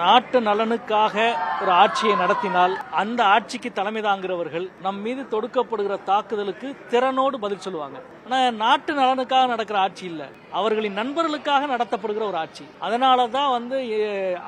நாட்டு நலனுக்காக ஒரு ஆட்சியை நடத்தினால் அந்த ஆட்சிக்கு தலைமை தாங்குகிறவர்கள் நம் மீது தொடுக்கப்படுகிற தாக்குதலுக்கு திறனோடு பதில் சொல்லுவாங்க. ஆனால் நாட்டு நலனுக்காக நடக்கிற ஆட்சி இல்லை. அவர்களின் நண்பர்களுக்காக நடத்தப்படுகிற ஒரு ஆட்சி. அதனால தான் வந்து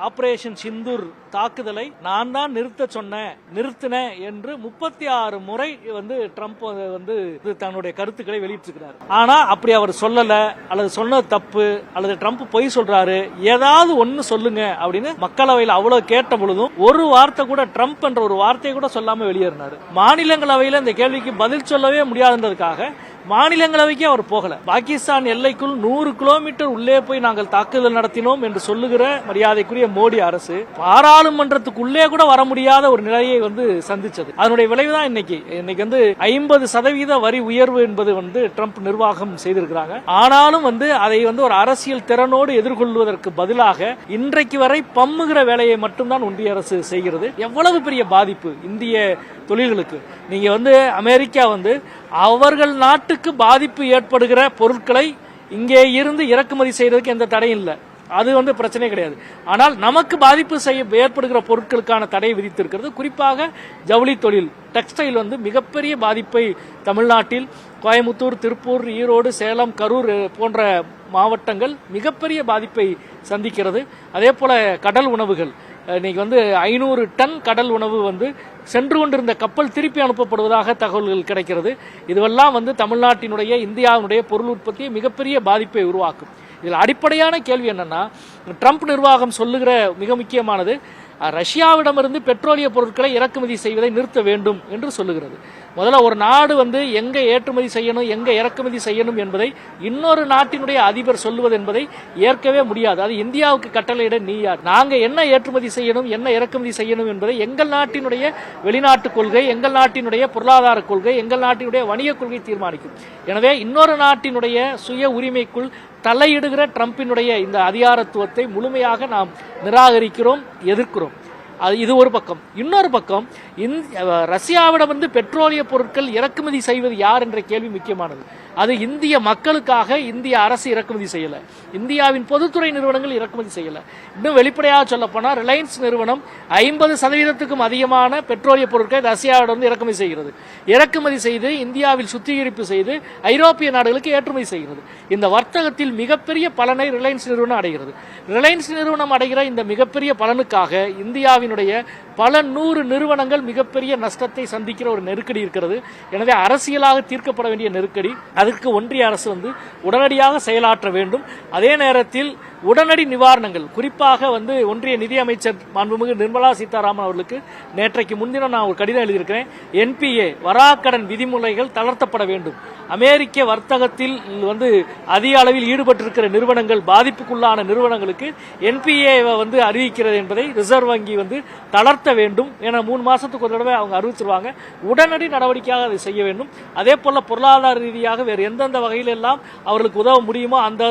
ஆப்ரேஷன் ஆபரேஷன் சிந்தூர் தாக்குதலை நான் தான் நிறுத்த சொன்னேன் நிறுத்தினேன் என்று முப்பத்தி ஆறு முறை வந்து ட்ரம்ப் வந்து இது தன்னுடைய கருத்துக்களை வெளியிட்டிருக்கிறார். ஆனால் அப்படி அவர் சொல்லலை அல்லது சொன்னது தப்பு அல்லது ட்ரம்ப் பொய் சொல்றாரு ஏதாவது ஒன்று சொல்லுங்க அப்படின்னு மக்களவையில் அவ்வளோ கேட்ட பொழுதும் ஒரு வார்த்தை கூட ட்ரம்ப் என்ற ஒரு வார்த்தையை கூட சொல்லாமல் வெளியேறினார். மாநிலங்களவையில் இந்த கேள்விக்கு பதில் சொல்லவே முடியாதுன்றதுக்காக மாநிலங்களவைக்கே அவர் போகல. பாகிஸ்தான் எல்லைக்குள் நூறு கிலோமீட்டர் உள்ளே போய் நாங்கள் தாக்குதல் நடத்தினோம் என்று சொல்லுகிற மரியாதைக்குரிய மோடி அரசு பாராளுமன்றத்துக்குள்ளே கூட வர முடியாத ஒரு நிலையை வந்து சந்திச்சது. அதனுடைய விளைவுதான் இன்னைக்கு. இன்னைக்கு வந்து ஐம்பது சதவீத வரி உயர்வு என்பது வந்து ட்ரம்ப் நிர்வாகம் செய்திருக்கிறாங்க. ஆனாலும் வந்து அதை வந்து ஒரு அரசியல் திறனோடு எதிர்கொள்வதற்கு பதிலாக இன்றைக்கு வரை பம்முகிற வேலையை மட்டும்தான் ஒன்றிய அரசு செய்கிறது. எவ்வளவு பெரிய பாதிப்பு? இந்திய தொழில்களுக்கு. நீங்க வந்து அமெரிக்கா வந்து அவர்கள் நாட்டுக்கு பாதிப்பு ஏற்படுகிற பொருட்களை இங்கே இருந்து இறக்குமதி செய்யறதுக்கு எந்த தடையும் இல்லை. அது வந்து பிரச்சனை கிடையாது. ஆனால் நமக்கு பாதிப்பு செய்ய ஏற்படுகிற பொருட்களுக்கான தடை விதித்திருக்கிறது. குறிப்பாக ஜவுளி தொழில் டெக்ஸ்டைல் வந்து மிகப்பெரிய பாதிப்பை தமிழ்நாட்டில் கோயமுத்தூர் திருப்பூர் ஈரோடு சேலம் கரூர் போன்ற மாவட்டங்கள் மிகப்பெரிய பாதிப்பை சந்திக்கிறது. அதே போல கடல் உணவுகள். இன்னைக்கு வந்து ஐநூறு டன் கடல் உணவு வந்து சென்று கொண்டிருந்த கப்பல் திருப்பி அனுப்பப்படுவதாக தகவல்கள் கிடைக்கிறது. இதுவெல்லாம் வந்து தமிழ்நாட்டினுடைய இந்தியாவினுடைய பொருள் உற்பத்தியை மிகப்பெரிய பாதிப்பை உருவாக்கும். இதில் அடிப்படையான கேள்வி என்னன்னா ட்ரம்ப் நிர்வாகம் சொல்லுகிற மிக முக்கியமானது ரஷ்யாவிடமிருந்து பெட்ரோலிய பொருட்களை இறக்குமதி செய்வதை நிறுத்த வேண்டும் என்று சொல்லுகிறது. முதல்ல ஒரு நாடு வந்து எங்க ஏற்றுமதி செய்யணும் எங்க இறக்குமதி செய்யணும் என்பதை இன்னொரு நாட்டினுடைய அதிபர் சொல்லுவது என்பதை ஏற்கவே முடியாது. அது இந்தியாவுக்கு கட்டளையிட நீ யார்? நாங்க என்ன ஏற்றுமதி செய்யணும் என்ன இறக்குமதி செய்யணும் என்பதை எங்கள் நாட்டினுடைய வெளிநாட்டு கொள்கை எங்கள் நாட்டினுடைய பொருளாதார கொள்கை எங்கள் நாட்டினுடைய வணிக கொள்கை தீர்மானிக்கும். எனவே இன்னொரு நாட்டினுடைய சுய உரிமைக்குள் தலையிடுகிற ட்ரம்பினுடைய இந்த அதிகாரத்துவத்தை முழுமையாக நாம் நிராகரிக்கிறோம் எதிர்க்கிறோம். அது இது ஒரு பக்கம். இன்னொரு பக்கம் இந்த ரஷ்யாவிடம் வந்து பெட்ரோலிய பொருட்கள் இறக்குமதி செய்வது யார் என்ற கேள்வி முக்கியமானது. அது இந்திய மக்களுக்காக இந்திய அரசு இறக்குமதி செய்யல. இந்தியாவின் பொதுத்துறை நிறுவனங்கள் இறக்குமதி செய்யல. இன்னும் வெளிப்படையாக சொல்ல ரிலையன்ஸ் நிறுவனம் ஐம்பது சதவீதத்துக்கும் அதிகமான பெட்ரோலிய பொருட்களை ரஷ்யாவிடம் இறக்குமதி செய்கிறது. இறக்குமதி செய்து இந்தியாவில் சுத்திகரிப்பு செய்து ஐரோப்பிய நாடுகளுக்கு ஏற்றுமதி செய்கிறது. இந்த வர்த்தகத்தில் மிகப்பெரிய பலனை ரிலையன்ஸ் நிறுவனம் அடைகிறது. ரிலையன்ஸ் நிறுவனம் அடைகிற இந்த மிகப்பெரிய பலனுக்காக இந்தியாவினுடைய பல நூறு நிறுவனங்கள் மிகப்பெரிய நஷ்டத்தை சந்திக்கிற ஒரு நெருக்கடி இருக்கிறது. எனவே அரசியலாக தீர்க்கப்பட வேண்டிய நெருக்கடி அதுக்கு ஒன்றிய அரசு வந்து உடனடியாக செயலாற்ற வேண்டும். அதே நேரத்தில் உடனடி நிவாரணங்கள். குறிப்பாக வந்து ஒன்றிய நிதியமைச்சர் மாண்புமிகு நிர்மலா சீதாராமன் அவர்களுக்கு நேற்றைக்கு முன்தினம் நான் ஒரு கடிதம் எழுதியிருக்கிறேன். என்பிஏ வராக்கடன் விதிமுறைகள் தளர்த்தப்பட வேண்டும். அமெரிக்க வர்த்தகத்தில் வந்து அதிக அளவில் ஈடுபட்டிருக்கிற நிறுவனங்கள் பாதிப்புக்குள்ளான நிறுவனங்களுக்கு என்பிஏ வந்து அறிவிக்கிறது என்பதை ரிசர்வ் வங்கி வந்து தளர்த்த வேண்டும் என மூணு மாசத்துக்கு ஒரு தடவை அவங்க அறிவிச்சிருவாங்க. உடனடி நடவடிக்கையாக அதை செய்ய வேண்டும். அதே போல பொருளாதார ரீதியாக வேறு எந்தெந்த வகையிலெல்லாம் அவர்களுக்கு உதவ முடியுமோ அந்த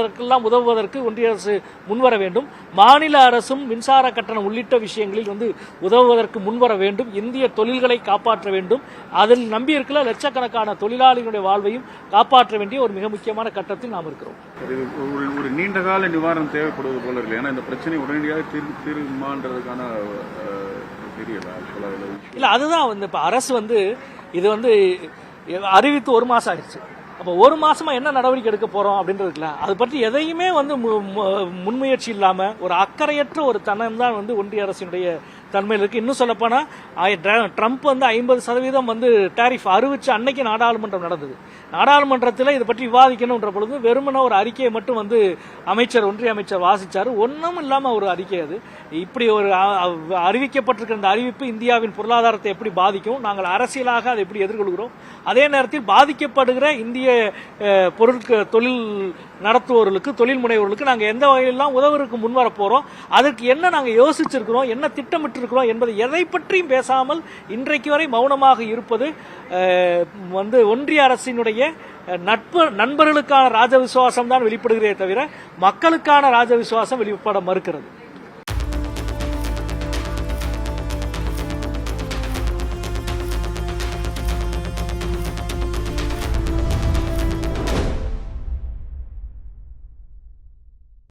உதவுவதற்கு ஒன்றிய அரசு முன்வர வேண்டும். மாநில அரசும் மின்சார கட்டணம் உள்ளிட்ட விஷயங்களில் வந்து உதவுவதற்கு முன்வர வேண்டும். இந்திய தொழில்களை காப்பாற்ற வேண்டும். அதில் நம்பி இருக்கிற லட்சக்கணக்கான தொழிலாளிகளுடைய வாழ்வையும் காப்பாற்ற வேண்டிய ஒரு மிக முக்கியமான கட்டத்தில் நாம் இருக்கிறோம். ஒரு ஒரு நீண்ட கால நிவாரணம் தேவைப்படுவது போல இருக்கு. ஏன்னா இந்த பிரச்சனை உடனடியாக தீர்மான்றதுக்கான தெரியல இல்ல அதுதான் வந்து இப்ப அரசு வந்து இது வந்து அறிவித்து ஒரு மாசம் ஆயிடுச்சு. அப்போ ஒரு மாசமா என்ன நடவடிக்கை எடுக்க போறோம் அப்படின்றதுல அது பற்றி எதையுமே வந்து மு- முன்முயற்சி இல்லாம ஒரு அக்கறையற்ற ஒரு தனம் தான் வந்து ஒன்றிய அரசினுடைய தன்மையில் இருக்கு. இன்னும் சொல்லப்போனால் ட்ரம்ப் வந்து ஐம்பது சதவீதம் வந்து டாரிஃப் அறிவிச்ச அன்னைக்கு நாடாளுமன்றம் நடந்தது. நாடாளுமன்றத்தில் இதை பற்றி விவாதிக்கணும்ன்ற பொழுது வெறுமன ஒரு அறிக்கையை மட்டும் வந்து அமைச்சர் ஒன்றிய அமைச்சர் வாசித்தார் ஒன்றும் இல்லாமல் ஒரு அறிக்கை அது. இப்படி ஒரு அறிவிக்கப்பட்டிருக்கிற இந்த அறிவிப்பு இந்தியாவின் பொருளாதாரத்தை எப்படி பாதிக்கும் நாங்கள் அரசியலாக அதை எப்படி எதிர்கொள்கிறோம் அதே நேரத்தில் பாதிக்கப்படுகிற இந்திய பொருட்கள் தொழில் நடத்துவோர்களுக்கு தொழில் முனைவோர்களுக்கு நாங்கள் எந்த வகையிலாம் உதவுறதுக்கு முன்வர போகிறோம் அதற்கு என்ன நாங்கள் யோசிச்சிருக்கிறோம் என்ன திட்டமிட்டு திட்டமிட்டிருக்கிறோம் என்பது எதை பற்றியும் பேசாமல் இன்றைக்கு வரை மௌனமாக இருப்பது வந்து ஒன்றிய அரசினுடைய நட்பு நண்பர்களுக்கான ராஜ விசுவாசம் தான் வெளிப்படுகிறதே தவிர மக்களுக்கான ராஜ விசுவாசம் வெளிப்பட மறுக்கிறது.